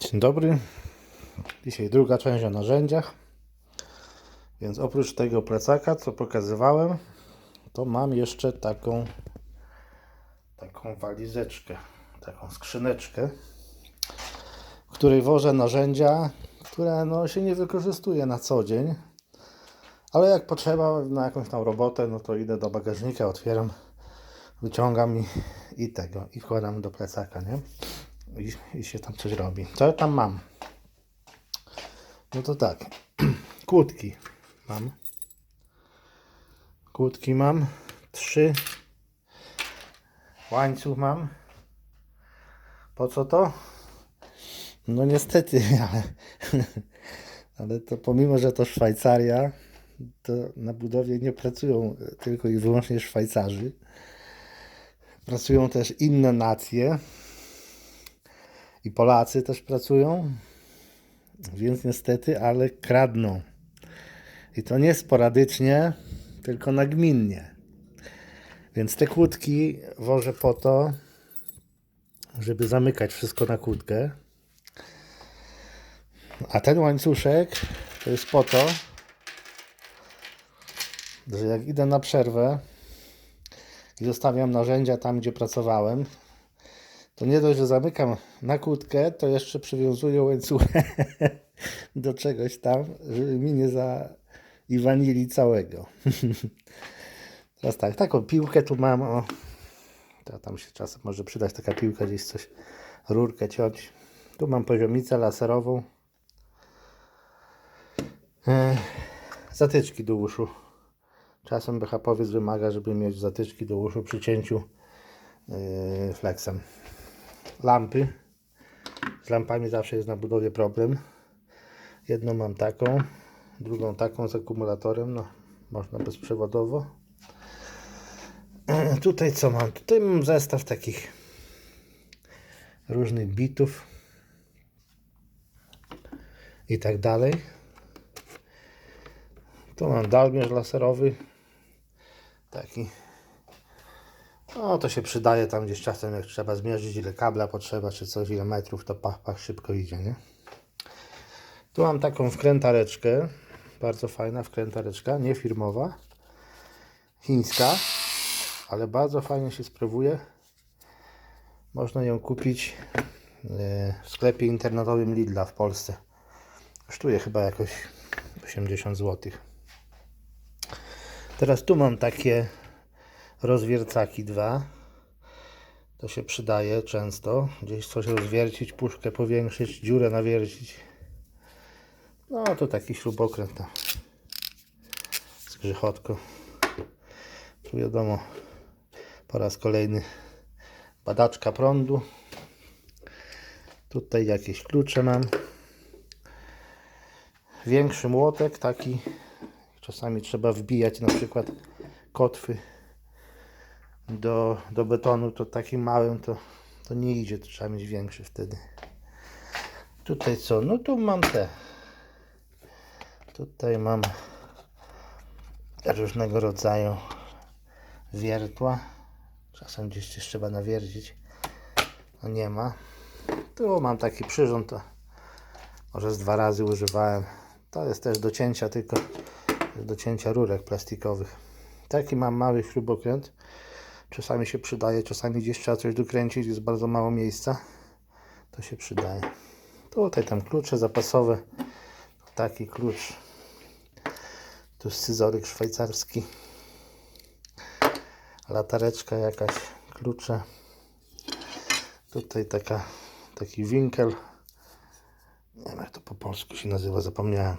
Dzień dobry. Dzisiaj druga część o narzędziach. Więc oprócz tego plecaka, co pokazywałem, to mam jeszcze taką taką walizeczkę, taką skrzyneczkę, w której wożę narzędzia, które no, się nie wykorzystuje na co dzień, ale jak potrzeba na jakąś tam robotę, no to idę do bagażnika, otwieram, wyciągam i, i tego, i wkładam do plecaka, nie? I, I się tam coś robi. Co ja tam mam? No to tak, kłódki mam. Kłódki mam, trzy. Łańcuch mam. Po co to? No niestety, ale, ale to pomimo, że to Szwajcaria, to na budowie nie pracują tylko i wyłącznie Szwajcarzy. Pracują też inne nacje. I Polacy też pracują. Więc niestety, ale kradną. I to nie sporadycznie, tylko nagminnie. Więc te kłódki wożę po to, żeby zamykać wszystko na kłódkę. A ten łańcuszek to jest po to, że jak idę na przerwę i zostawiam narzędzia tam, gdzie pracowałem, to nie dość, że zamykam na kłódkę, to jeszcze przywiązuję łańcuchę do czegoś tam, żeby mi nie zaiwanili całego. Teraz tak, taką piłkę tu mam, o. To tam się czasem może przydać taka piłka, gdzieś coś, rurkę ciąć. Tu mam poziomicę laserową. Zatyczki do uszu. Czasem BHPowiec wymaga, żeby mieć zatyczki do uszu przy cięciu e, flexem. Lampy. Z lampami zawsze jest na budowie problem. Jedną mam taką, drugą taką z akumulatorem. No, można bezprzewodowo. Tutaj co mam? Tutaj mam zestaw takich różnych bitów i tak dalej. Tu mam dalmierz laserowy. Taki. No to się przydaje tam gdzieś czasem jak trzeba zmierzyć ile kabla potrzeba czy coś, ile metrów to pach, pach szybko idzie, nie? Tu mam taką wkrętareczkę. Bardzo fajna wkrętareczka, nie firmowa. Chińska, ale bardzo fajnie się sprawuje. Można ją kupić e, w sklepie internetowym Lidla w Polsce. Kosztuje chyba jakoś 80 zł. Teraz tu mam takie rozwiercaki dwa. To się przydaje często. Gdzieś coś rozwiercić, puszkę powiększyć, dziurę nawiercić. No to taki śrubokręt. No. Z grzechotką. Tu wiadomo, po raz kolejny badaczka prądu. Tutaj jakieś klucze mam. Większy młotek, taki czasami trzeba wbijać na przykład kotwy do, do betonu, to takim małym to, to nie idzie, to trzeba mieć większy wtedy. Tutaj co? No tu mam te. Tutaj mam różnego rodzaju wiertła. Czasem gdzieś też trzeba nawiercić. No nie ma. Tu mam taki przyrząd, to może z dwa razy używałem. To jest też do cięcia tylko do cięcia rurek plastikowych. Taki mam mały śrubokręt. Czasami się przydaje, czasami gdzieś trzeba coś dokręcić, jest bardzo mało miejsca. To się przydaje. Tutaj tam klucze zapasowe. Taki klucz. Tu scyzoryk szwajcarski. Latareczka jakaś, klucze. Tutaj taka, taki winkel. Nie wiem jak to po polsku się nazywa, zapomniałem.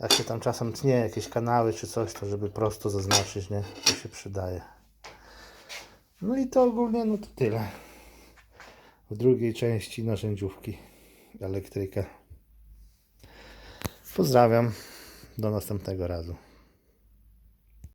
Jak się tam czasem tnie jakieś kanały czy coś, to żeby prosto zaznaczyć, nie? To się przydaje. No i to ogólnie no to tyle. W drugiej części narzędziówki elektryka. Pozdrawiam. Do następnego razu.